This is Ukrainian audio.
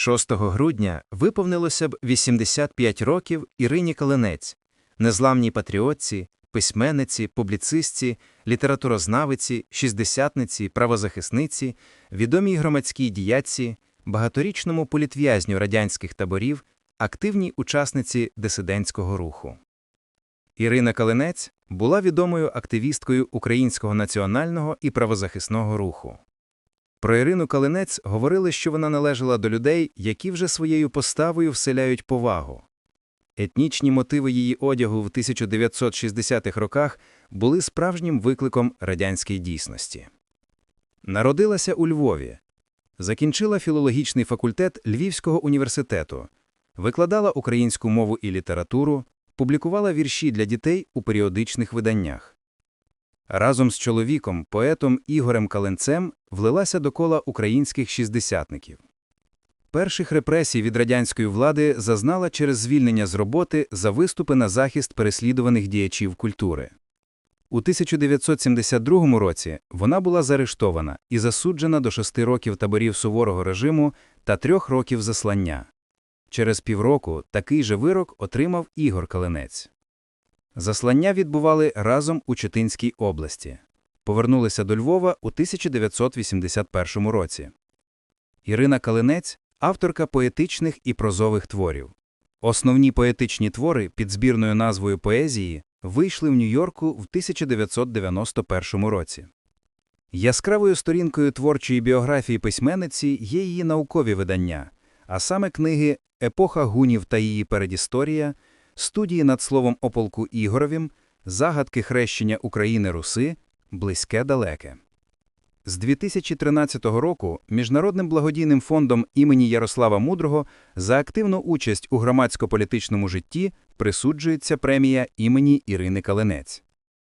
6 грудня виповнилося б 85 років Ірині Калинець, незламній патріотці, письменниці, публіцистці, літературознавиці, шістдесятниці, правозахисниці, відомій громадській діячці, багаторічному політв'язню радянських таборів, активній учасниці дисидентського руху. Ірина Калинець була відомою активісткою українського національного і правозахисного руху. Про Ірину Калинець говорили, що вона належала до людей, які вже своєю поставою вселяють повагу. Етнічні мотиви її одягу в 1960-х роках були справжнім викликом радянської дійсності. Народилася у Львові, закінчила філологічний факультет Львівського університету, викладала українську мову і літературу, публікувала вірші для дітей у періодичних виданнях. Разом з чоловіком, поетом Ігорем Каленцем влилася до кола українських шістдесятників. Перших репресій від радянської влади зазнала через звільнення з роботи за виступи на захист переслідуваних діячів культури. У 1972 році вона була заарештована і засуджена до шести років таборів суворого режиму та трьох років заслання. Через півроку такий же вирок отримав Ігор Каленець. Заслання відбували разом у Читинській області. Повернулися до Львова у 1981 році. Ірина Калинець – авторка поетичних і прозових творів. Основні поетичні твори під збірною назвою поезії вийшли в Нью-Йорку в 1991 році. Яскравою сторінкою творчої біографії письменниці є її наукові видання, а саме книги «Епоха гунів та її передісторія», студії над словом о полку Ігоровім, загадки хрещення України Руси, близьке далеке. З 2013 року Міжнародним благодійним фондом імені Ярослава Мудрого за активну участь у громадсько-політичному житті присуджується премія імені Ірини Каленець.